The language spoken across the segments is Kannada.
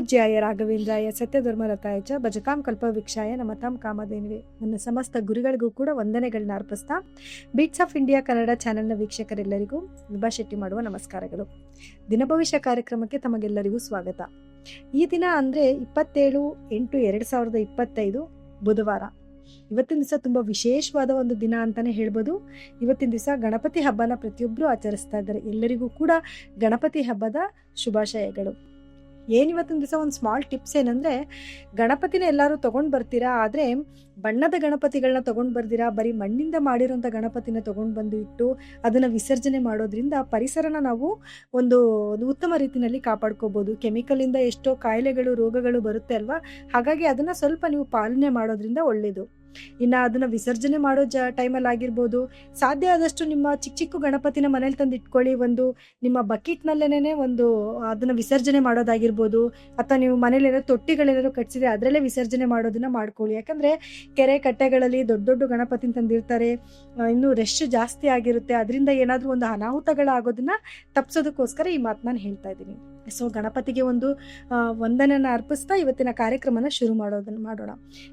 ಪೂಜ್ಯಾಯ ರಾಘವೇಂದ್ರಾಯ ಸತ್ಯಧರ್ಮರತಾಯಚ ಭಜಕಾಂ ನಮ್ಮ ನಮತಾಂ ಕಾಮಧೇನುವೆ. ನನ್ನ ಸಮಸ್ತ ಗುರಿಗಳಿಗೂ ಕೂಡ ವಂದನೆಗಳನ್ನ ಅರ್ಪಿಸ್ತಾ ಬೀಟ್ಸ್ ಆಫ್ ಇಂಡಿಯಾ ಕನ್ನಡ ಚಾನೆಲ್ನ ವೀಕ್ಷಕರೆಲ್ಲರಿಗೂ ವಿಭಾ ಶೆಟ್ಟಿ ಮಾಡುವ ನಮಸ್ಕಾರಗಳು. ದಿನಭವಿಷ್ಯ ಕಾರ್ಯಕ್ರಮಕ್ಕೆ ತಮಗೆಲ್ಲರಿಗೂ ಸ್ವಾಗತ. ಈ ದಿನ ಅಂದರೆ ಇಪ್ಪತ್ತೇಳು ಎಂಟು ಎರಡು ಸಾವಿರದ ಇಪ್ಪತ್ತೈದು ಬುಧವಾರ. ಇವತ್ತಿನ ದಿವಸ ತುಂಬ ವಿಶೇಷವಾದ ಒಂದು ದಿನ ಅಂತಲೇ ಹೇಳ್ಬೋದು. ಇವತ್ತಿನ ದಿವಸ ಗಣಪತಿ ಹಬ್ಬನ ಪ್ರತಿಯೊಬ್ಬರು ಆಚರಿಸ್ತಾ ಇದ್ದಾರೆ. ಎಲ್ಲರಿಗೂ ಕೂಡ ಗಣಪತಿ ಹಬ್ಬದ ಶುಭಾಶಯಗಳು. ಏನು ಇವತ್ತಿನ ದಿವಸ ಒಂದು ಸ್ಮಾಲ್ ಟಿಪ್ಸ್ ಏನಂದರೆ, ಗಣಪತಿನ ಎಲ್ಲರೂ ತೊಗೊಂಡು ಬರ್ತೀರಾ, ಆದರೆ ಬಣ್ಣದ ಗಣಪತಿಗಳನ್ನ ತೊಗೊಂಡು ಬರ್ದಿರಾ, ಬರೀ ಮಣ್ಣಿಂದ ಮಾಡಿರೋಂಥ ಗಣಪತಿನ ತೊಗೊಂಡು ಬಂದು ಇಟ್ಟು ಅದನ್ನು ವಿಸರ್ಜನೆ ಮಾಡೋದ್ರಿಂದ ಪರಿಸರನ ನಾವು ಒಂದು ಉತ್ತಮ ರೀತಿಯಲ್ಲಿ ಕಾಪಾಡ್ಕೋಬೋದು. ಕೆಮಿಕಲಿಂದ ಎಷ್ಟೋ ಕಾಯಿಲೆಗಳು, ರೋಗಗಳು ಬರುತ್ತೆ ಅಲ್ವಾ? ಹಾಗಾಗಿ ಅದನ್ನು ಸ್ವಲ್ಪ ನೀವು ಪಾಲನೆ ಮಾಡೋದ್ರಿಂದ ಒಳ್ಳೆಯದು ಇನ್ನು ಅದನ್ನು ವಿಸರ್ಜನೆ ಮಾಡೋ ಜ ಟೈಮಲ್ಲಿ ಆಗಿರ್ಬೋದು. ಸಾಧ್ಯ ಆದಷ್ಟು ನಿಮ್ಮ ಚಿಕ್ಕ ಚಿಕ್ಕ ಗಣಪತಿನ ಮನೇಲಿ ತಂದು ಇಟ್ಕೊಳ್ಳಿ. ಒಂದು ನಿಮ್ಮ ಬಕೆಟ್ನಲ್ಲೇನೆ ಒಂದು ಅದನ್ನು ವಿಸರ್ಜನೆ ಮಾಡೋದಾಗಿರ್ಬೋದು. ಅಥವಾ ನೀವು ಮನೇಲಿ ಏನೋ ತೊಟ್ಟಿಗಳೇನಾದ್ರು ಕಟ್ಸಿದ್ರೆ ಅದರಲ್ಲೇ ವಿಸರ್ಜನೆ ಮಾಡೋದನ್ನು ಮಾಡ್ಕೊಳ್ಳಿ. ಯಾಕಂದರೆ ಕೆರೆ ಕಟ್ಟೆಗಳಲ್ಲಿ ದೊಡ್ಡ ದೊಡ್ಡ ಗಣಪತಿನ ತಂದಿರ್ತಾರೆ. ಇನ್ನೂ ಇನ್ನು ರಶ್ ಜಾಸ್ತಿ ಆಗಿರುತ್ತೆ. ಅದರಿಂದ ಏನಾದರೂ ಒಂದು ಅನಾಹುತಗಳಾಗೋದನ್ನು ತಪ್ಪಿಸೋದಕ್ಕೋಸ್ಕರ ಈ ಮಾತು ನಾನು ಹೇಳ್ತಾ ಇದ್ದೀನಿ. ಸೊ ಗಣಪತಿಗೆ ಒಂದು ವಂದನೆಯನ್ನು ಅರ್ಪಿಸ್ತಾ ಇವತ್ತಿನ ಕಾರ್ಯಕ್ರಮನ ಶುರು ಮಾಡೋದನ್ನು ಮಾಡೋಣ.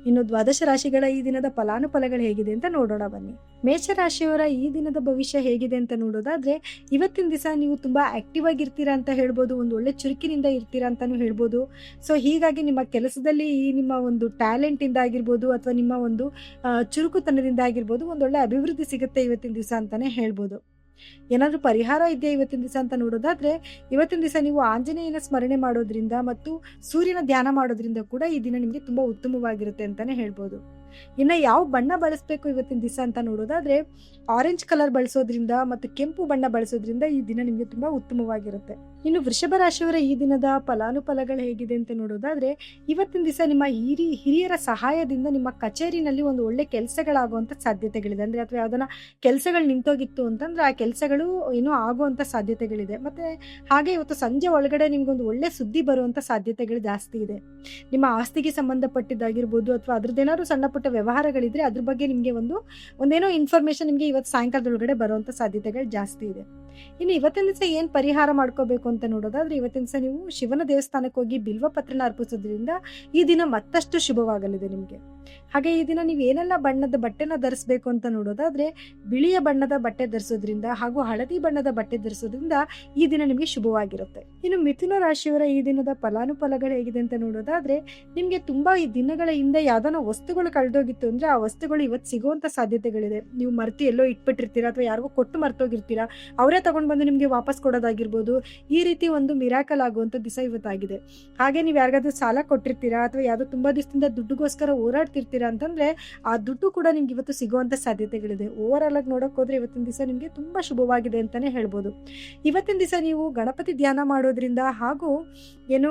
ಇನ್ನು ದ್ವಾದಶ ರಾಶಿಗಳ ಈ ದಿನದ ಫಲಾನುಫಲಗಳು ಹೇಗಿದೆ ಅಂತ ನೋಡೋಣ ಬನ್ನಿ. ಮೇಷರಾಶಿಯವರ ಈ ದಿನದ ಭವಿಷ್ಯ ಹೇಗಿದೆ ಅಂತ ನೋಡೋದಾದ್ರೆ, ಇವತ್ತಿನ ದಿವಸ ನೀವು ತುಂಬಾ ಆಕ್ಟಿವ್ ಆಗಿರ್ತೀರಾ ಅಂತ ಹೇಳ್ಬೋದು, ಒಂದು ಒಳ್ಳೆ ಚುರುಕಿನಿಂದ ಇರ್ತೀರಾ ಅಂತಾನು ಹೇಳ್ಬೋದು. ಸೊ ಹೀಗಾಗಿ ನಿಮ್ಮ ಕೆಲಸದಲ್ಲಿ ಈ ನಿಮ್ಮ ಒಂದು ಟ್ಯಾಲೆಂಟ್ ಇಂದ ಆಗಿರ್ಬೋದು, ಅಥವಾ ನಿಮ್ಮ ಒಂದು ಚುರುಕುತನದಿಂದ ಆಗಿರ್ಬೋದು ಒಂದೊಳ್ಳೆ ಅಭಿವೃದ್ಧಿ ಸಿಗುತ್ತೆ ಇವತ್ತಿನ ದಿವಸ ಅಂತಾನೆ ಹೇಳ್ಬೋದು. ಏನಾದರೂ ಪರಿಹಾರ ಇದೆಯಾ ಇವತ್ತಿನ ದಿವಸ ಅಂತ ನೋಡೋದಾದ್ರೆ, ಇವತ್ತಿನ ದಿವಸ ನೀವು ಆಂಜನೇಯನ ಸ್ಮರಣೆ ಮಾಡೋದ್ರಿಂದ ಮತ್ತು ಸೂರ್ಯನ ಧ್ಯಾನ ಮಾಡೋದ್ರಿಂದ ಕೂಡ ಈ ದಿನ ನಿಮಗೆ ತುಂಬಾ ಉತ್ತಮವಾಗಿರುತ್ತೆ ಅಂತಾನೆ ಹೇಳ್ಬೋದು. ಇನ್ನು ಯಾವ ಬಣ್ಣ ಬಳಸಬೇಕು ಇವತ್ತಿನ ದಿವಸ ಅಂತ ನೋಡೋದಾದ್ರೆ ಆರೆಂಜ್ ಕಲರ್ ಬಳಸೋದ್ರಿಂದ ಮತ್ತು ಕೆಂಪು ಬಣ್ಣ ಬಳಸೋದ್ರಿಂದ ಈ ದಿನ ನಿಮಗೆ ತುಂಬಾ ಉತ್ತಮವಾಗಿರುತ್ತೆ. ಇನ್ನು ವೃಷಭ ರಾಶಿಯವರ ಈ ದಿನದ ಫಲಾನುಫಲಗಳು ಹೇಗಿದೆ ಅಂತ ನೋಡೋದಾದ್ರೆ, ಇವತ್ತಿನ ದಿವಸ ನಿಮ್ಮ ಹಿರಿ, ಹಿರಿಯರ ಸಹಾಯದಿಂದ ನಿಮ್ಮ ಕಚೇರಿನಲ್ಲಿ ಒಂದು ಒಳ್ಳೆ ಕೆಲಸಗಳಾಗುವಂಥ ಸಾಧ್ಯತೆಗಳಿದೆ. ಅಂದ್ರೆ ಅಥವಾ ಯಾವುದನ್ನ ಕೆಲಸಗಳು ನಿಂತೋಗಿತ್ತು ಅಂತಂದ್ರೆ ಆ ಕೆಲಸಗಳು ಏನೋ ಆಗುವಂಥ ಸಾಧ್ಯತೆಗಳಿದೆ. ಮತ್ತೆ ಹಾಗೆ ಇವತ್ತು ಸಂಜೆ ಒಳಗಡೆ ನಿಮಗೊಂದು ಒಳ್ಳೆ ಸುದ್ದಿ ಬರುವಂಥ ಸಾಧ್ಯತೆಗಳು ಜಾಸ್ತಿ ಇದೆ. ನಿಮ್ಮ ಆಸ್ತಿಗೆ ಸಂಬಂಧಪಟ್ಟಿದ್ದಾಗಿರ್ಬೋದು ಅಥವಾ ಅದ್ರದ್ದೇನಾದ್ರು ಸಣ್ಣ ಪುಟ್ಟ ವ್ಯವಹಾರಗಳಿದ್ರೆ ಅದ್ರ ಬಗ್ಗೆ ನಿಮಗೆ ಒಂದು ಒಂದೇನೋ ಇನ್ಫಾರ್ಮೇಶನ್ ನಿಮಗೆ ಇವತ್ತು ಸಾಯಂಕಾಲದೊಳಗಡೆ ಬರುವಂತ ಸಾಧ್ಯತೆಗಳು ಜಾಸ್ತಿ ಇದೆ. ಇನ್ನು ಇವತ್ತಿನ ದಿವಸ ಏನು ಪರಿಹಾರ ಮಾಡ್ಕೋಬೇಕು ಅಂತ ನೋಡೋದಾದ್ರೆ ಇವತ್ತಿನ ದಿವಸ ನೀವು ಶಿವನ ದೇವಸ್ಥಾನಕ್ಕೆ ಹೋಗಿ ಬಿಲ್ವ ಪತ್ರನ ಅರ್ಪಿಸೋದ್ರಿಂದ ಈ ದಿನ ಮತ್ತಷ್ಟು ಶುಭವಾಗಲಿದೆ ನಿಮಗೆ. ಹಾಗೆ ಈ ದಿನ ನೀವು ಏನೆಲ್ಲ ಬಣ್ಣದ ಬಟ್ಟೆನ ಧರಿಸಬೇಕು ಅಂತ ನೋಡೋದಾದ್ರೆ ಬಿಳಿಯ ಬಣ್ಣದ ಬಟ್ಟೆ ಧರಿಸೋದ್ರಿಂದ ಹಾಗೂ ಹಳದಿ ಬಣ್ಣದ ಬಟ್ಟೆ ಧರಿಸೋದ್ರಿಂದ ಈ ದಿನ ನಿಮಗೆ ಶುಭವಾಗಿರುತ್ತೆ. ಇನ್ನು ಮಿಥುನ ರಾಶಿಯವರ ಈ ದಿನದ ಫಲಾನುಫಲಗಳು ಹೇಗಿದೆ ಅಂತ ನೋಡೋದಾದ್ರೆ ನಿಮಗೆ ತುಂಬಾ ಈ ದಿನಗಳ ಹಿಂದೆ ಯಾವ್ದಾನ ವಸ್ತುಗಳು ಕಳೆದೋಗಿತ್ತು ಅಂದ್ರೆ ಆ ವಸ್ತುಗಳು ಇವತ್ತು ಸಿಗುವಂತ ಸಾಧ್ಯತೆಗಳಿದೆ. ನೀವು ಮರ್ತಿ ಎಲ್ಲೋ ಇಟ್ಬಿಟ್ಟಿರ್ತೀರಾ ಅಥವಾ ಯಾರಿಗೋ ಕೊಟ್ಟು ಮರ್ತೋಗಿರ್ತೀರಾ, ಅವರೇ ತಗೊಂಡು ಬಂದು ನಿಮಗೆ ವಾಪಸ್ ಕೊಡೋದಾಗಿರ್ಬೋದು, ಈ ರೀತಿ ಒಂದು ಮಿರಾಕಲ್ ಆಗುವಂಥ ದಿವಸ ಇವತ್ತಾಗಿದೆ. ಹಾಗೆ ನೀವು ಯಾರಿಗಾದ್ರೂ ಸಾಲ ಕೊಟ್ಟಿರ್ತೀರಾ ಅಥವಾ ಯಾವುದೋ ತುಂಬ ದಿವಸದಿಂದ ದುಡ್ಡುಗೋಸ್ಕರ ಓಡಾಡ್ತಿರ್ತೀರಾ ಅಂತಂದರೆ, ಆ ದುಡ್ಡು ಕೂಡ ನಿಮ್ಗೆ ಇವತ್ತು ಸಿಗುವಂಥ ಸಾಧ್ಯತೆಗಳಿದೆ. ಓವರ್ ಆಲ್ ಆಗಿ ನೋಡೋಕ್ಕೋದ್ರೆ ಇವತ್ತಿನ ದಿವಸ ನಿಮಗೆ ತುಂಬ ಶುಭವಾಗಿದೆ ಅಂತಲೇ ಹೇಳ್ಬೋದು. ಇವತ್ತಿನ ದಿವಸ ನೀವು ಗಣಪತಿ ಧ್ಯಾನ ಮಾಡೋದ್ರಿಂದ ಹಾಗೂ ಏನು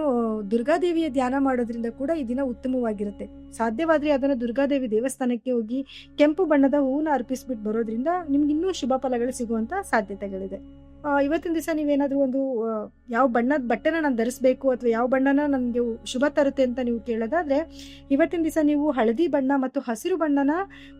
ದುರ್ಗಾದೇವಿಯ ಧ್ಯಾನ ಮಾಡೋದ್ರಿಂದ ಕೂಡ ಈ ದಿನ ಉತ್ತಮವಾಗಿರುತ್ತೆ. ಸಾಧ್ಯವಾದ್ರೆ ಅದನ್ನು ದುರ್ಗಾದೇವಿ ದೇವಸ್ಥಾನಕ್ಕೆ ಹೋಗಿ ಕೆಂಪು ಬಣ್ಣದ ಹೂವನ್ನ ಅರ್ಪಿಸ್ಬಿಟ್ಟು ಬರೋದ್ರಿಂದ ನಿಮ್ಗೆ ಇನ್ನೂ ಶುಭ ಫಲಗಳು ಸಿಗುವಂತ ಸಾಧ್ಯತೆಗಳಿದೆ. ಇವತ್ತಿನ ದಿವಸ ನೀವೇನಾದ್ರೂ ಒಂದು ಯಾವ ಬಣ್ಣದ ಬಟ್ಟೆನ ನಾನು ಧರಿಸ್ಬೇಕು ಅಥವಾ ಯಾವ ಬಣ್ಣನ ನನಗೆ ಶುಭ ತರುತ್ತೆ ಅಂತ ನೀವು ಕೇಳೋದಾದ್ರೆ, ಇವತ್ತಿನ ದಿವಸ ನೀವು ಹಳದಿ ಬಣ್ಣ ಮತ್ತು ಹಸಿರು ಬಣ್ಣನ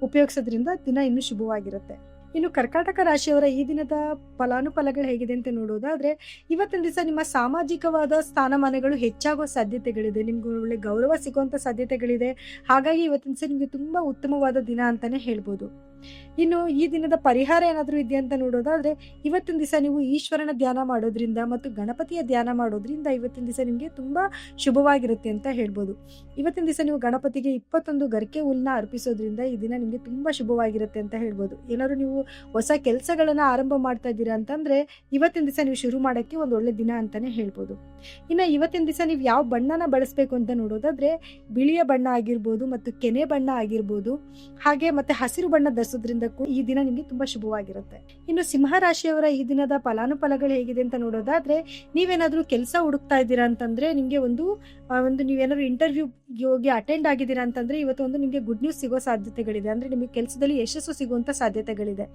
ಉಪಯೋಗಿಸೋದ್ರಿಂದ ದಿನ ಇನ್ನೂ ಶುಭವಾಗಿರುತ್ತೆ. ಇನ್ನು ಕರ್ಕಾಟಕ ರಾಶಿಯವರ ಈ ದಿನದ ಫಲಾನುಫಲಗಳು ಹೇಗಿದೆ ಅಂತ ನೋಡೋದಾದ್ರೆ, ಇವತ್ತಿನ ದಿವಸ ನಿಮ್ಮ ಸಾಮಾಜಿಕವಾದ ಸ್ಥಾನಮಾನಗಳು ಹೆಚ್ಚಾಗುವ ಸಾಧ್ಯತೆಗಳಿದೆ. ನಿಮ್ಗೆ ಒಳ್ಳೆ ಗೌರವ ಸಿಗುವಂತ ಸಾಧ್ಯತೆಗಳಿದೆ. ಹಾಗಾಗಿ ಇವತ್ತಿನ ದಿವಸ ನಿಮಗೆ ತುಂಬಾ ಉತ್ತಮವಾದ ದಿನ ಅಂತಾನೆ ಹೇಳ್ಬೋದು. ಇನ್ನು ಈ ದಿನದ ಪರಿಹಾರ ಏನಾದರೂ ಅಂತ ನೋಡೋದಾದ್ರೆ, ಇವತ್ತಿನ ದಿವಸ ನೀವು ಈಶ್ವರನ ಧ್ಯಾನ ಮಾಡೋದ್ರಿಂದ ಮತ್ತು ಗಣಪತಿಯ ಧ್ಯಾನ ಮಾಡೋದ್ರಿಂದ ಇವತ್ತಿನ ದಿವಸ ನಿಮಗೆ ತುಂಬಾ ಶುಭವಾಗಿರುತ್ತೆ ಅಂತ ಹೇಳ್ಬೋದು. ಇವತ್ತಿನ ದಿವಸ ನೀವು ಗಣಪತಿಗೆ ಇಪ್ಪತ್ತೊಂದು ಗರಿಕೆ ಹುಲ್ಲನ್ನ ಅರ್ಪಿಸೋದ್ರಿಂದ ಈ ದಿನ ನಿಮಗೆ ತುಂಬಾ ಶುಭವಾಗಿರುತ್ತೆ ಅಂತ ಹೇಳ್ಬೋದು. ಏನಾದ್ರು ನೀವು ಹೊಸ ಕೆಲಸಗಳನ್ನ ಆರಂಭ ಮಾಡ್ತಾ ಇದ್ದೀರಾ ಅಂತಂದ್ರೆ, ಇವತ್ತಿನ ದಿವಸ ನೀವು ಶುರು ಮಾಡೋಕ್ಕೆ ಒಂದು ಒಳ್ಳೆ ದಿನ ಅಂತಾನೆ ಹೇಳ್ಬೋದು. ಇನ್ನು ಇವತ್ತಿನ ದಿವಸ ನೀವು ಯಾವ ಬಣ್ಣನ ಬಳಸಬೇಕು ಅಂತ ನೋಡೋದಾದ್ರೆ, ಬಿಳಿಯ ಬಣ್ಣ ಆಗಿರ್ಬೋದು ಮತ್ತು ಕೆನೆ ಬಣ್ಣ ಆಗಿರ್ಬೋದು, ಹಾಗೆ ಮತ್ತೆ ಹಸಿರು ಬಣ್ಣ ಧರಿಸೋದ್ರಿಂದ ಈ ದಿನ ನಿಮಗೆ ತುಂಬಾ ಶುಭವಾಗಿರುತ್ತೆ. ಇನ್ನು ಸಿಂಹ ರಾಶಿಯವರ ಈ ದಿನದ ಫಲಾನುಫಲಗಳು ಹೇಗಿದೆ ಅಂತ ನೋಡೋದಾದ್ರೆ, ನೀವೇನಾದ್ರೂ ಕೆಲಸ ಹುಡುಕ್ತಾ ಇದ್ದೀರಾ ಅಂತಂದ್ರೆ ನಿಮಗೆ ಒಂದು ಒಂದು ನೀವೇನಾದ್ರು ಇಂಟರ್ವ್ಯೂಗೆ ಹೋಗಿ ಅಟೆಂಡ್ ಆಗಿದ್ದೀರಾ ಅಂತಂದ್ರೆ ಇವತ್ತು ಒಂದು ನಿಮಗೆ ಗುಡ್ ನ್ಯೂಸ್ ಸಿಗೋ ಸಾಧ್ಯತೆಗಳಿದೆ. ಅಂದ್ರೆ ನಿಮಗೆ ಕೆಲಸದಲ್ಲಿ ಯಶಸ್ಸು ಸಿಗುವಂತ ಸಾಧ್ಯತೆಗಳಿದೆ.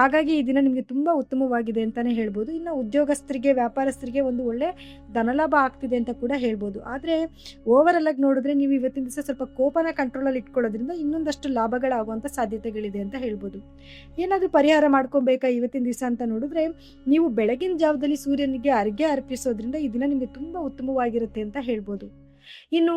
ಹಾಗಾಗಿ ಈ ದಿನ ನಿಮಗೆ ತುಂಬಾ ಉತ್ತಮವಾಗಿದೆ ಅಂತಾನೆ ಹೇಳ್ಬೋದು. ಇನ್ನು ಉದ್ಯೋಗಸ್ಥರಿಗೆ, ವ್ಯಾಪಾರಸ್ಥರಿಗೆ ಒಂದು ಒಳ್ಳೆ ಧನಲಾಭ ಆಗ್ತಿದೆ ಅಂತ ಕೂಡ ಹೇಳ್ಬೋದು. ಆದ್ರೆ ಓವರ್ ಆಗಿ ನೋಡಿದ್ರೆ ನೀವು ಇವತ್ತಿನ ದಿವಸ ಸ್ವಲ್ಪ ಕೋಪನ ಕಂಟ್ರೋಲಲ್ಲಿ ಇಟ್ಕೊಳ್ಳೋದ್ರಿಂದ ಇನ್ನೊಂದಷ್ಟು ಲಾಭಗಳಾಗುವಂತ ಸಾಧ್ಯತೆಗಳಿದೆ ಅಂತ ಹೇಳ್ಬೋದು. ಏನಾದರೂ ಪರಿಹಾರ ಮಾಡ್ಕೊಬೇಕಾ ಇವತ್ತಿನ ದಿವಸ ಅಂತ ನೋಡಿದ್ರೆ, ನೀವು ಬೆಳಗಿನ ಜಾವದಲ್ಲಿ ಸೂರ್ಯನಿಗೆ ಅರ್ಘ್ಯ ಅರ್ಪಿಸೋದ್ರಿಂದ ಈ ದಿನ ನಿಮಗೆ ತುಂಬ ಉತ್ತಮವಾಗಿರುತ್ತೆ ಅಂತ ಹೇಳ್ಬೋದು. ಇನ್ನು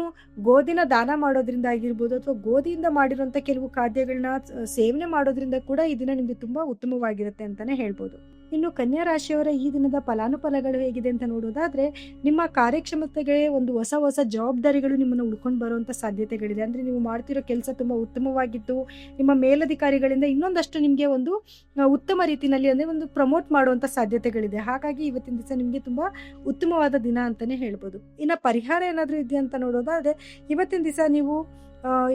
ಗೋಧಿನ ದಾನ ಮಾಡೋದ್ರಿಂದ ಆಗಿರ್ಬೋದು ಅಥವಾ ಗೋಧಿಯಿಂದ ಮಾಡಿರುವಂಥ ಕೆಲವು ಖಾದ್ಯಗಳನ್ನ ಸೇವನೆ ಮಾಡೋದ್ರಿಂದ ಕೂಡ ಈ ದಿನ ನಿಮಗೆ ತುಂಬ ಉತ್ತಮವಾಗಿರುತ್ತೆ ಅಂತಲೇ ಹೇಳ್ಬೋದು. ಇನ್ನು ಕನ್ಯಾ ರಾಶಿಯವರ ಈ ದಿನದ ಫಲಾನುಫಲಗಳು ಹೇಗಿದೆ ಅಂತ ನೋಡೋದಾದ್ರೆ, ನಿಮ್ಮ ಕಾರ್ಯಕ್ಷಮತೆಗೆ ಒಂದು ಹೊಸ ಹೊಸ ಜವಾಬ್ದಾರಿಗಳು ನಿಮ್ಮನ್ನು ಉಳ್ಕೊಂಡು ಬರುವಂಥ ಸಾಧ್ಯತೆಗಳಿದೆ. ಅಂದರೆ ನೀವು ಮಾಡ್ತಿರೋ ಕೆಲಸ ತುಂಬ ಉತ್ತಮವಾಗಿತ್ತು. ನಿಮ್ಮ ಮೇಲಧಿಕಾರಿಗಳಿಂದ ಇನ್ನೊಂದಷ್ಟು ನಿಮಗೆ ಒಂದು ಉತ್ತಮ ರೀತಿಯಲ್ಲಿ ಅಂದರೆ ಒಂದು ಪ್ರಮೋಟ್ ಮಾಡುವಂಥ ಸಾಧ್ಯತೆಗಳಿದೆ. ಹಾಗಾಗಿ ಇವತ್ತಿನ ದಿವಸ ನಿಮಗೆ ತುಂಬ ಉತ್ತಮವಾದ ದಿನ ಅಂತಲೇ ಹೇಳ್ಬೋದು. ಇನ್ನು ಪರಿಹಾರ ಏನಾದರೂ ಇದೆಯಾ ಅಂತ ನೋಡೋದಾದರೆ, ಇವತ್ತಿನ ದಿವಸ ನೀವು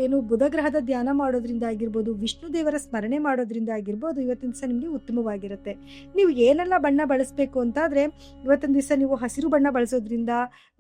ಏನು ಬುಧಗ್ರಹದ ಧ್ಯಾನ ಮಾಡೋದ್ರಿಂದ ಆಗಿರ್ಬೋದು, ವಿಷ್ಣು ದೇವರ ಸ್ಮರಣೆ ಮಾಡೋದ್ರಿಂದ ಆಗಿರ್ಬೋದು, ಇವತ್ತಿನ ದಿವಸ ನಿಮಗೆ ಉತ್ತಮವಾಗಿರುತ್ತೆ. ನೀವು ಏನೆಲ್ಲ ಬಣ್ಣ ಬಳಸಬೇಕು ಅಂತಾದರೆ, ಇವತ್ತಿನ ದಿವಸ ನೀವು ಹಸಿರು ಬಣ್ಣ ಬಳಸೋದ್ರಿಂದ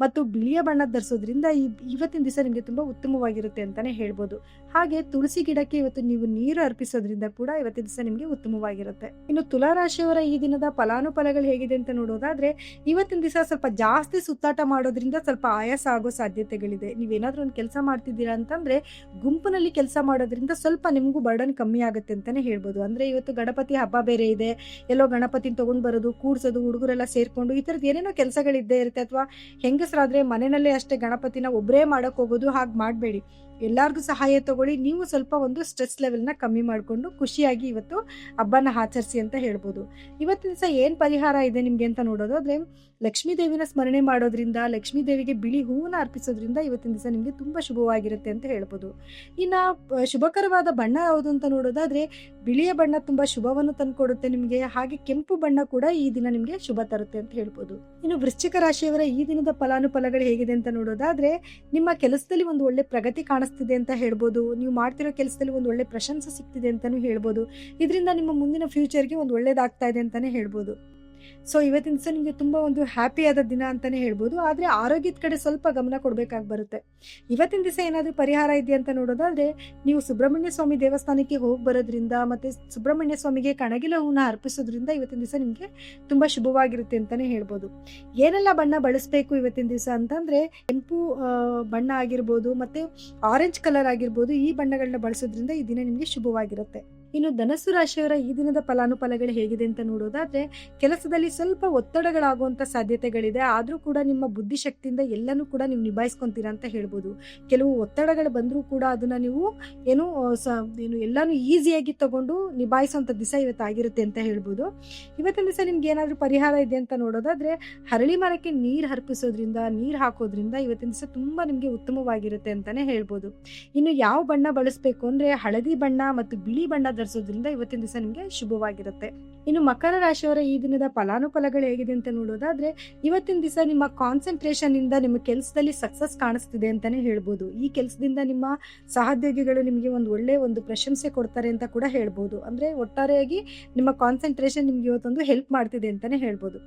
ಮತ್ತು ಬಿಳಿಯ ಬಣ್ಣ ಧರಿಸೋದ್ರಿಂದ ಈ ಇವತ್ತಿನ ದಿವಸ ನಿಮಗೆ ತುಂಬ ಉತ್ತಮವಾಗಿರುತ್ತೆ ಅಂತಲೇ ಹೇಳ್ಬೋದು. ಹಾಗೆ ತುಳಸಿ ಗಿಡಕ್ಕೆ ಇವತ್ತು ನೀವು ನೀರು ಅರ್ಪಿಸೋದ್ರಿಂದ ಕೂಡ ಇವತ್ತಿನ ದಿವಸ ನಿಮಗೆ ಉತ್ತಮವಾಗಿರುತ್ತೆ. ಇನ್ನು ತುಲಾ ರಾಶಿಯವರ ಈ ದಿನದ ಫಲಾನುಫಲಗಳು ಹೇಗಿದೆ ಅಂತ ನೋಡೋದಾದ್ರೆ, ಇವತ್ತಿನ ದಿವಸ ಸ್ವಲ್ಪ ಜಾಸ್ತಿ ಸುತ್ತಾಟ ಮಾಡೋದ್ರಿಂದ ಸ್ವಲ್ಪ ಆಯಾಸ ಆಗೋ ಸಾಧ್ಯತೆಗಳಿದೆ. ನೀವೇನಾದ್ರೂ ಒಂದು ಕೆಲಸ ಮಾಡ್ತಿದ್ದೀರಾ ಅಂತಂದ್ರೆ ಗುಂಪಿನಲ್ಲಿ ಕೆಲಸ ಮಾಡೋದ್ರಿಂದ ಸ್ವಲ್ಪ ನಿಮಗೂ ಬರ್ಡನ್ ಕಮ್ಮಿ ಆಗುತ್ತೆ ಅಂತಾನೆ ಹೇಳ್ಬೋದು. ಅಂದ್ರೆ ಇವತ್ತು ಗಣಪತಿ ಹಬ್ಬ ಬೇರೆ ಇದೆ, ಎಲ್ಲೋ ಗಣಪತಿನ ತೊಗೊಂಡು ಬರೋದು, ಕೂಡ್ಸೋದು, ಹುಡುಗರೆಲ್ಲ ಸೇರ್ಕೊಂಡು ಈ ಥರದ್ದು ಏನೇನೋ ಕೆಲಸಗಳಿದ್ದೇ ಇರುತ್ತೆ. ಅಥವಾ ಹೆಂಗಸರಾದ್ರೆ ಮನೆಯಲ್ಲೇ ಅಷ್ಟೇ ಗಣಪತಿನ ಒಬ್ಬರೇ ಮಾಡೋಕ್ಕೆ ಹೋಗೋದು ಹಾಗೆ ಮಾಡಬೇಡಿ. ಎಲ್ಲರಿಗೂ ಸಹಾಯ ತಗೊಳ್ಳಿ. ನೀವು ಸ್ವಲ್ಪ ಒಂದು ಸ್ಟ್ರೆಸ್ ಲೆವೆಲ್ನ ಕಮ್ಮಿ ಮಾಡಿಕೊಂಡು ಖುಷಿಯಾಗಿ ಇವತ್ತು ಹಬ್ಬನ ಆಚರಿಸಿ ಅಂತ ಹೇಳ್ಬೋದು. ಇವತ್ತಿನ ದಿವಸ ಏನು ಪರಿಹಾರ ಇದೆ ನಿಮಗೆ ಅಂತ ನೋಡೋದಾದ್ರೆ ಲಕ್ಷ್ಮೀ ದೇವಿನ ಸ್ಮರಣೆ ಮಾಡೋದ್ರಿಂದ, ಲಕ್ಷ್ಮೀ ದೇವಿಗೆ ಬಿಳಿ ಹೂವನ್ನ ಅರ್ಪಿಸೋದ್ರಿಂದ ಇವತ್ತಿನ ದಿವಸ ನಿಮಗೆ ತುಂಬ ಶುಭವಾಗಿರುತ್ತೆ ಅಂತ ಹೇಳ್ಬೋದು. ಇನ್ನು ಶುಭಕರವಾದ ಬಣ್ಣ ಯಾವುದು ಅಂತ ನೋಡೋದಾದ್ರೆ, ಬಿಳಿಯ ಬಣ್ಣ ತುಂಬ ಶುಭವನ್ನು ತಂದುಕೊಡುತ್ತೆ ನಿಮಗೆ, ಹಾಗೆ ಕೆಂಪು ಬಣ್ಣ ಕೂಡ ಈ ದಿನ ನಿಮಗೆ ಶುಭ ತರುತ್ತೆ ಅಂತ ಹೇಳ್ಬೋದು. ಇನ್ನು ವೃಶ್ಚಿಕ ರಾಶಿಯವರ ಈ ದಿನದ ಫಲಾನುಫಲಗಳು ಹೇಗಿದೆ ಅಂತ ನೋಡೋದಾದ್ರೆ, ನಿಮ್ಮ ಕೆಲಸದಲ್ಲಿ ಒಂದು ಒಳ್ಳೆ ಪ್ರಗತಿ ಕಾಣಿಸ್ತಿದೆ ಅಂತ ಹೇಳ್ಬೋದು. ನೀವು ಮಾಡ್ತಿರೋ ಕೆಲಸದಲ್ಲಿ ಒಂದು ಒಳ್ಳೆ ಪ್ರಶಂಸೆ ಸಿಗ್ತಿದೆ ಅಂತಾನೂ ಹೇಳ್ಬೋದು. ಇದರಿಂದ ನಿಮ್ಮ ಮುಂದಿನ ಫ್ಯೂಚರ್ಗೆ ಒಂದು ಒಳ್ಳೇದಾಗ್ತಾ ಇದೆ ಅಂತಾನೆ ಹೇಳ್ಬೋದು. ಸೊ ಇವತ್ತಿನ ದಿವಸ ನಿಮಗೆ ತುಂಬ ಒಂದು ಹ್ಯಾಪಿಯಾದ ದಿನ ಅಂತಲೇ ಹೇಳ್ಬೋದು. ಆದರೆ ಆರೋಗ್ಯದ ಕಡೆ ಸ್ವಲ್ಪ ಗಮನ ಕೊಡಬೇಕಾಗಿ ಬರುತ್ತೆ. ಇವತ್ತಿನ ದಿವಸ ಏನಾದರೂ ಪರಿಹಾರ ಇದೆಯಾ ಅಂತ ನೋಡೋದಾದರೆ, ನೀವು ಸುಬ್ರಹ್ಮಣ್ಯ ಸ್ವಾಮಿ ದೇವಸ್ಥಾನಕ್ಕೆ ಹೋಗಿ ಬರೋದ್ರಿಂದ ಮತ್ತು ಸುಬ್ರಹ್ಮಣ್ಯ ಸ್ವಾಮಿಗೆ ಕಣಗಿಲ ಹೂವನ್ನ ಅರ್ಪಿಸೋದ್ರಿಂದ ಇವತ್ತಿನ ದಿವಸ ನಿಮಗೆ ತುಂಬ ಶುಭವಾಗಿರುತ್ತೆ ಅಂತಲೇ ಹೇಳ್ಬೋದು. ಏನೆಲ್ಲ ಬಣ್ಣ ಬಳಸಬೇಕು ಇವತ್ತಿನ ದಿವಸ ಅಂತಂದರೆ, ಕೆಂಪು ಬಣ್ಣ ಆಗಿರ್ಬೋದು ಮತ್ತು ಆರೆಂಜ್ ಕಲರ್ ಆಗಿರ್ಬೋದು ಈ ಬಣ್ಣಗಳನ್ನ ಬಳಸೋದ್ರಿಂದ ಈ ದಿನ ನಿಮಗೆ ಶುಭವಾಗಿರುತ್ತೆ. ಇನ್ನು ಧನಸ್ಸು ರಾಶಿಯವರ ಈ ದಿನದ ಫಲಾನುಫಲಗಳು ಹೇಗಿದೆ ಅಂತ ನೋಡೋದಾದ್ರೆ, ಕೆಲಸದಲ್ಲಿ ಸ್ವಲ್ಪ ಒತ್ತಡಗಳಾಗುವಂತ ಸಾಧ್ಯತೆಗಳಿದೆ. ಆದರೂ ಕೂಡ ನಿಮ್ಮ ಬುದ್ಧಿಶಕ್ತಿಯಿಂದ ಎಲ್ಲನೂ ಕೂಡ ನೀವು ನಿಭಾಯಿಸ್ಕೊಂತೀರಾ ಅಂತ ಹೇಳ್ಬೋದು. ಕೆಲವು ಒತ್ತಡಗಳು ಬಂದರೂ ಕೂಡ ಅದನ್ನ ನೀವು ಏನು ಏನು ಎಲ್ಲಾನು ಈಸಿಯಾಗಿ ತಗೊಂಡು ನಿಭಾಯಿಸುವಂತ ದಿವಸ ಇವತ್ತಾಗಿರುತ್ತೆ ಅಂತ ಹೇಳ್ಬೋದು. ಇವತ್ತಿನ ದಿವಸ ನಿಮ್ಗೆ ಏನಾದರೂ ಪರಿಹಾರ ಇದೆ ಅಂತ ನೋಡೋದಾದ್ರೆ, ಹರಳಿ ಮರಕ್ಕೆ ನೀರು ಹರ್ಪಿಸೋದ್ರಿಂದ, ನೀರು ಹಾಕೋದ್ರಿಂದ ಇವತ್ತಿನ ದಿವಸ ತುಂಬಾ ನಿಮಗೆ ಉತ್ತಮವಾಗಿರುತ್ತೆ ಅಂತಾನೆ ಹೇಳ್ಬೋದು. ಇನ್ನು ಯಾವ ಬಣ್ಣ ಬಳಸಬೇಕು ಅಂದ್ರೆ, ಹಳದಿ ಬಣ್ಣ ಮತ್ತು ಬಿಳಿ ಬಣ್ಣ ಧರಿಸೋದ್ರಿಂದ ಇವತ್ತಿನ ದಿವಸ ನಿಮಗೆ ಶುಭವಾಗಿರುತ್ತೆ. ಇನ್ನು ಮಕರ ರಾಶಿಯವರ ಈ ದಿನದ ಫಲಾನುಫಲಗಳು ಹೇಗಿದೆ ಅಂತ ನೋಡೋದಾದ್ರೆ, ಇವತ್ತಿನ ದಿವಸ ನಿಮ್ಮ ಕಾನ್ಸಂಟ್ರೇಷನ್ ಇಂದ ನಿಮ್ಮ ಕೆಲಸದಲ್ಲಿ ಸಕ್ಸಸ್ ಕಾಣಿಸ್ತಿದೆ ಅಂತಾನೆ ಹೇಳ್ಬೋದು. ಈ ಕೆಲಸದಿಂದ ನಿಮ್ಮ ಸಹೋದ್ಯೋಗಿಗಳು ನಿಮಗೆ ಒಂದು ಒಳ್ಳೆ ಒಂದು ಪ್ರಶಂಸೆ ಕೊಡ್ತಾರೆ ಅಂತ ಕೂಡ ಹೇಳ್ಬೋದು. ಅಂದ್ರೆ ಒಟ್ಟಾರೆಯಾಗಿ ನಿಮ್ಮ ಕಾನ್ಸಂಟ್ರೇಷನ್ ನಿಮ್ಗೆ ಇವತ್ತೊಂದು ಹೆಲ್ಪ್ ಮಾಡ್ತಿದೆ ಅಂತಾನೆ ಹೇಳ್ಬೋದು.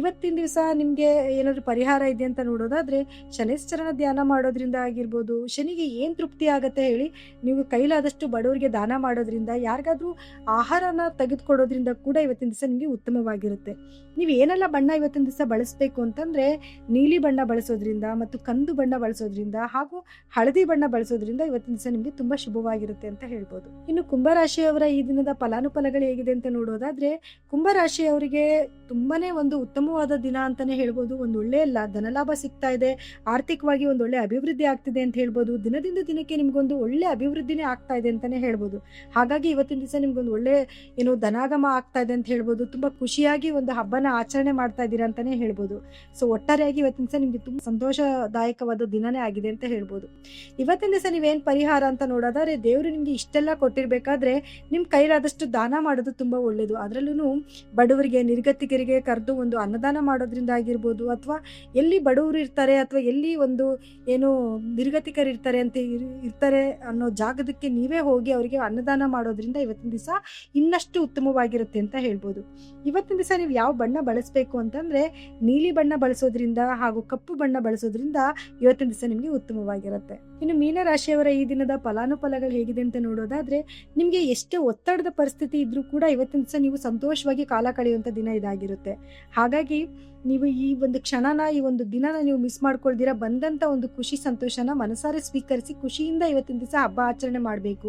ಇವತ್ತಿನ ದಿವಸ ನಿಮಗೆ ಏನಾದ್ರು ಪರಿಹಾರ ಇದೆ ಅಂತ ನೋಡೋದಾದ್ರೆ ಶನೇಶ್ವರನ ಧ್ಯಾನ ಮಾಡೋದ್ರಿಂದ ಆಗಿರ್ಬೋದು, ಶನಿಗೆ ಏನು ತೃಪ್ತಿ ಆಗತ್ತೆ ಹೇಳಿ ನೀವು ಕೈಲಾದಷ್ಟು ಬಡವರಿಗೆ ದಾನ ಮಾಡೋದ್ರಿಂದ ಯಾರಿಗಾದ್ರೂ ಆಹಾರನ ತೆಗೆದುಕೊಡೋದ್ರಿಂದ ಕೂಡ ಇವತ್ತಿನ ದಿವಸ ನಿಮಗೆ ಉತ್ತಮವಾಗಿರುತ್ತೆ. ನೀವು ಏನೆಲ್ಲ ಬಣ್ಣ ಇವತ್ತಿನ ದಿವಸ ಬಳಸಬೇಕು ಅಂತಂದ್ರೆ ನೀಲಿ ಬಣ್ಣ ಬಳಸೋದ್ರಿಂದ ಮತ್ತು ಕಂದು ಬಣ್ಣ ಬಳಸೋದ್ರಿಂದ ಹಾಗೂ ಹಳದಿ ಬಣ್ಣ ಬಳಸೋದ್ರಿಂದ ಇವತ್ತಿನ ದಿವಸ ನಿಮಗೆ ತುಂಬಾ ಶುಭವಾಗಿರುತ್ತೆ ಅಂತ ಹೇಳ್ಬೋದು. ಇನ್ನು ಕುಂಭರಾಶಿಯವರ ಈ ದಿನದ ಫಲಾನುಫಲಗಳು ಹೇಗಿದೆ ಅಂತ ನೋಡೋದಾದ್ರೆ ಕುಂಭರಾಶಿಯವರಿಗೆ ತುಂಬಾನೇ ಒಂದು ಉತ್ತಮವಾದ ದಿನ ಅಂತಾನೆ ಹೇಳ್ಬೋದು. ಒಂದು ಒಳ್ಳೆ ಲಾ ಧನಲಾಭ ಸಿಗ್ತಾ ಇದೆ. ಆರ್ಥಿಕವಾಗಿ ಒಂದು ಒಳ್ಳೆ ಅಭಿವೃದ್ಧಿ ಆಗ್ತಿದೆ ಅಂತ ಹೇಳ್ಬೋದು. ದಿನದಿಂದ ದಿನಕ್ಕೆ ನಿಮ್ಗೊಂದು ಒಳ್ಳೆ ಅಭಿವೃದ್ಧಿನೇ ಆಗ್ತಾ ಇದೆ ಅಂತಾನೆ ಹೇಳ್ಬೋದು. ಹಾಗಾಗಿ ಇವತ್ತಿನ ದಿವಸ ನಿಮ್ಗೊಂದು ಒಳ್ಳೆ, ಏನು ಧನಾಗಮ ಆಗ್ತಾ ಇದೆ ಅಂತ ಹೇಳ್ಬೋದು. ತುಂಬಾ ಖುಷಿಯಾಗಿ ಒಂದು ಹಬ್ಬನ ಆಚರಣೆ ಮಾಡ್ತಾ ಇದ್ದೀರಾ ಅಂತಾನೆ ಹೇಳ್ಬೋದು. ಸೊ ಒಟ್ಟಾರೆಯಾಗಿ ಇವತ್ತಿನ ದಿವಸ ನಿಮ್ಗೆ ತುಂಬಾ ಸಂತೋಷದಾಯಕವಾದ ದಿನನೇ ಆಗಿದೆ ಅಂತ ಹೇಳ್ಬೋದು. ಇವತ್ತಿನ ದಿವಸ ನೀವೇನು ಪರಿಹಾರ ಅಂತ ನೋಡೋದಾದ್ರೆ, ದೇವರು ನಿಮ್ಗೆ ಇಷ್ಟೆಲ್ಲ ಕೊಟ್ಟಿರ್ಬೇಕಾದ್ರೆ, ನಿಮ್ ಕೈಲಾದಷ್ಟು ದಾನ ಮಾಡೋದು ತುಂಬಾ ಒಳ್ಳೇದು. ಅದರಲ್ಲೂ ಬಡವರಿಗೆ, ನಿರ್ಗತಿಕರಿಗೆ ಕರೆದು ಒಂದು ಅನ್ನದಾನ ಮಾಡೋದ್ರಿಂದ ಆಗಿರ್ಬೋದು, ಅಥವಾ ಎಲ್ಲಿ ಬಡವರು ಇರ್ತಾರೆ, ಅಥವಾ ಎಲ್ಲಿ ಒಂದು ಏನು ನಿರ್ಗತಿಕರು ಇರ್ತಾರೆ ಅಂತ ಇರ್- ಇರ್ತಾರೆ ಅನ್ನೋ ಜಾಗದಕ್ಕೆ ನೀವೇ ಹೋಗಿ ಅವರಿಗೆ ಅನ್ನದಾನ ಮಾಡೋದ್ರಿಂದ ಇವತ್ತಿನ ದಿವಸ ಇನ್ನಷ್ಟು ಉತ್ತಮವಾಗಿರುತ್ತೆ ಅಂತ ಹೇಳ್ಬೋದು. ಇವತ್ತಿನ ದಿವಸ ನೀವು ಯಾವ ಬಣ್ಣ ಬಳಸಬೇಕು ಅಂತಂದ್ರೆ ನೀಲಿ ಬಣ್ಣ ಬಳಸೋದ್ರಿಂದ ಹಾಗೂ ಕಪ್ಪು ಬಣ್ಣ ಬಳಸೋದ್ರಿಂದ ಇವತ್ತಿನ ದಿವಸ ನಿಮಗೆ ಉತ್ತಮವಾಗಿರುತ್ತೆ. ಇನ್ನು ಮೀನರಾಶಿಯವರ ಈ ದಿನದ ಫಲಾನುಫಲಗಳು ಹೇಗಿದೆ ಅಂತ ನೋಡೋದಾದ್ರೆ, ನಿಮಗೆ ಎಷ್ಟೇ ಒತ್ತಡದ ಪರಿಸ್ಥಿತಿ ಇದ್ರೂ ಕೂಡ ಇವತ್ತಿನ ದಿವಸ ನೀವು ಸಂತೋಷವಾಗಿ ಕಾಲ ಕಳೆಯುವಂಥ ದಿನ ಇದಾಗಿರುತ್ತೆ. ಹಾಗಾಗಿ ನೀವು ಈ ಒಂದು ಕ್ಷಣನ, ಈ ಒಂದು ದಿನನ ನೀವು ಮಿಸ್ ಮಾಡ್ಕೊಳ್ದಿರ ಬಂದಂಥ ಒಂದು ಖುಷಿ ಸಂತೋಷನ ಮನಸಾರೆ ಸ್ವೀಕರಿಸಿ ಖುಷಿಯಿಂದ ಇವತ್ತಿನ ದಿವಸ ಹಬ್ಬ ಆಚರಣೆ ಮಾಡಬೇಕು.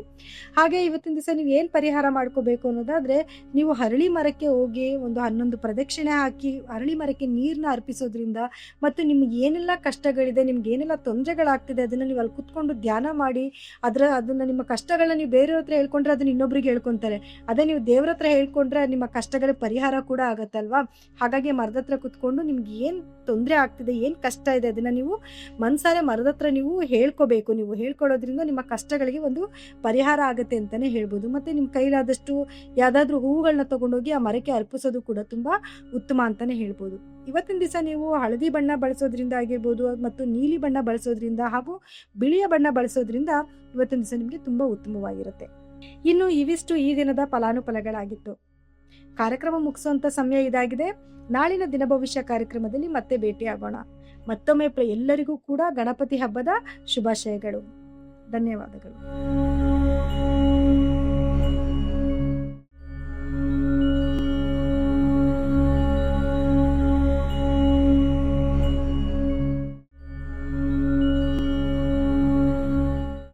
ಹಾಗೆ ಇವತ್ತಿನ ದಿವಸ ನೀವು ಏನು ಪರಿಹಾರ ಮಾಡ್ಕೋಬೇಕು ಅನ್ನೋದಾದರೆ, ನೀವು ಹರಳಿ ಮರಕ್ಕೆ ಹೋಗಿ ಒಂದು ಹನ್ನೊಂದು ಪ್ರದಕ್ಷಿಣೆ ಹಾಕಿ, ಹರಳಿ ಮರಕ್ಕೆ ನೀರನ್ನ ಅರ್ಪಿಸೋದ್ರಿಂದ ಮತ್ತು ನಿಮ್ಗೆ ಏನೆಲ್ಲ ಕಷ್ಟಗಳಿದೆ, ನಿಮ್ಗೆ ಏನೆಲ್ಲ ತೊಂದರೆಗಳಾಗ್ತಿದೆ ಅದನ್ನು ನೀವು ಅಲ್ಲಿ ಕುತ್ಕೊಂಡು ಧ್ಯಾನ ಮಾಡಿ, ಅದರ ಅದನ್ನು ನಿಮ್ಮ ಕಷ್ಟಗಳನ್ನ ನೀವು ಬೇರೆಯವ್ರ ಹತ್ರ ಹೇಳ್ಕೊಂಡ್ರೆ ಅದನ್ನ ಇನ್ನೊಬ್ರಿಗೆ ಹೇಳ್ಕೊತಾರೆ. ಅದೇ ನೀವು ದೇವ್ರ ಹತ್ರ ಹೇಳ್ಕೊಂಡ್ರೆ ನಿಮ್ಮ ಕಷ್ಟಗಳ ಪರಿಹಾರ ಕೂಡ ಆಗತ್ತಲ್ವಾ? ಹಾಗಾಗಿ ಮರದ ಹತ್ರ ಕುತ್ಕೊಂಡು ನಿಮ್ಗೆ ಏನು ತೊಂದರೆ ಆಗ್ತಿದೆ, ಏನು ಕಷ್ಟ ಇದೆ ಅದನ್ನು ನೀವು ಮನಸಾರೆ ಮರದ ಹತ್ರ ನೀವು ಹೇಳ್ಕೋಬೇಕು. ನೀವು ಹೇಳ್ಕೊಡೋದ್ರಿಂದ ನಿಮ್ಮ ಕಷ್ಟಗಳಿಗೆ ಒಂದು ಪರಿಹಾರ ಆಗುತ್ತೆ ಅಂತಲೇ ಹೇಳ್ಬೋದು. ಮತ್ತು ನಿಮ್ಮ ಕೈಲಾದಷ್ಟು ಯಾವುದಾದ್ರೂ ಹೂವುಗಳನ್ನ ತೊಗೊಂಡೋಗಿ ಆ ಮರಕ್ಕೆ ಅರ್ಪಿಸೋದು ಕೂಡ ತುಂಬ ಉತ್ತಮ ಅಂತಲೇ ಹೇಳ್ಬೋದು. ಇವತ್ತಿನ ದಿವಸ ನೀವು ಹಳದಿ ಬಣ್ಣ ಬಳಸೋದ್ರಿಂದ ಆಗಿರ್ಬೋದು ಮತ್ತು ನೀಲಿ ಬಣ್ಣ ಬಳಸೋದ್ರಿಂದ ಹಾಗೂ ಬಿಳಿಯ ಬಣ್ಣ ಬಳಸೋದ್ರಿಂದ ಇವತ್ತಿನ ದಿವಸ ನಿಮಗೆ ತುಂಬ ಉತ್ತಮವಾಗಿರುತ್ತೆ. ಇನ್ನು ಇವಿಷ್ಟು ಈ ದಿನದ ಫಲಾನುಫಲಗಳಾಗಿತ್ತು. ಕಾರ್ಯಕ್ರಮ ಮುಗಿಸುವಂಥ ಸಮಯ ಇದಾಗಿದೆ. ನಾಳಿನ ದಿನ ಭವಿಷ್ಯ ಕಾರ್ಯಕ್ರಮದಲ್ಲಿ ಮತ್ತೆ ಭೇಟಿಯಾಗೋಣ. ಮತ್ತೊಮ್ಮೆ ಎಲ್ಲರಿಗೂ ಕೂಡ ಗಣಪತಿ ಹಬ್ಬದ ಶುಭಾಶಯಗಳು. ಧನ್ಯವಾದಗಳು.